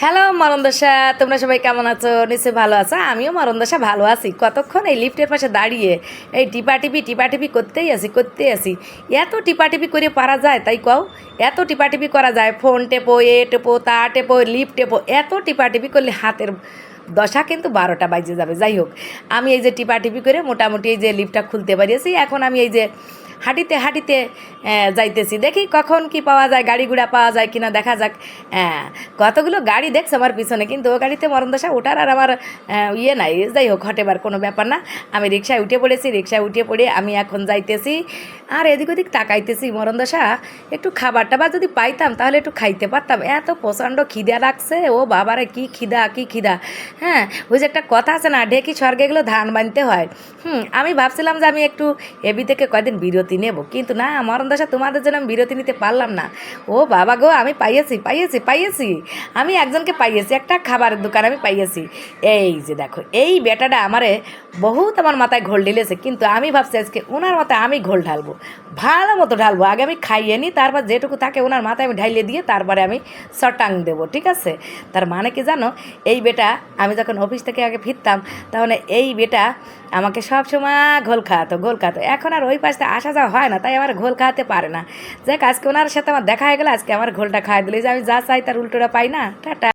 Hello মরণদশা তোমরা সবাই কেমন আছো? নিশ্চয়ই ভালো আছো। আমিও মরণদশা ভালো আছি। কতক্ষণ এই লিফটের পাশে দাঁড়িয়ে এই টিপাটিপি টিপাটিপি করতেই আছি করতেই আছি। এত টিপাটিপি করে পারা যায়, তাই কও? এত টিপাটিপি করা যায়। ফোন টেপো, এ টেপো, তা টেপো লিফট টেপো, এত টিপাটিপি করলে হাতের দশা কিন্তু বারোটা বাজে যাবে। যাই হোক, আমি এই যে টিপাটিপি করে মোটামুটি এই যে লিফটটা খুলতে পারিয়েছি। এখন আমি এই যে হাঁটিতে হাঁটিতে যাইতেছি। দেখি কখন কি পাওয়া যায়, গাড়ি ঘোড়া পাওয়া যায় কিনা, দেখা যাক। কতগুলো গাড়ি দেখছে আমার পিছনে, কিন্তু ও গাড়িতে মরণদশা ওঠার আর আমার ইয়ে নাই। যাই হোক হটেবার কোনো ব্যাপার না। আমি রিক্সায় উঠে পড়েছি, রিক্সায় উঠে পড়ে আমি এখন যাইতেছি। আর এদিক ওদিক তাকাইতেছি মরণদশা একটু খাবার টাবার যদি পাইতাম, তাহলে একটু খাইতে পারতাম। এত প্রচণ্ড খিদা লাগছে। ও বাবারে, কি খিদা কি খিদা। হ্যাঁ ওই যে একটা কথা আছে না, ঢেকি স্বর্গে গেলেও ধান বানতে হয়। হুম, আমি ভাবছিলাম যে আমি একটু এবি থেকে কয়দিন বিরতি নেব। কিন্তু না, মরণ দশা তোমাদের জন্য আমি বিরতি নিতে পারলাম না। ও বাবা গো, আমি পাইয়েছি পাইয়েছি পাইয়েছি। আমি একজনকে পাইয়েছি, একটা খাবারের দোকান আমি পাইয়েছি। এই যে দেখো, এই বেটাটা আমারে বহুত আমার মাথায় ঘোল ঢেলেছে, কিন্তু আমি ভাবছি আজকে ওনার মাথায় আমি ঘোল ঢালবো। ভালো মতো ঢালবো, আগে আমি খাইয়ে নিই তারপর যেটুকু থাকে ওনার মাথায় আমি ঢাইলে দিয়ে তারপরে আমি সটাং দেবো, ঠিক আছে? তার মানে কি জানো, এই বেটা, আমি যখন অফিস থেকে আগে ফিরতাম, তাহলে এই বেটা আমাকে সব সময় ঘোল খাওয়াতো ঘোল খাওয়াতো। এখন আর ওই পাশে আসা যাওয়া হয় না, তাই আমার ঘোল খাওয়াতে পারে না। যাক, আজকে ওনার সাথে আমার দেখা হয়ে গেলো, আজকে আমার ঘোলটা খাওয়াই দিলে। যে আমি যা চাই তার উল্টোটা পাই না, টাটা।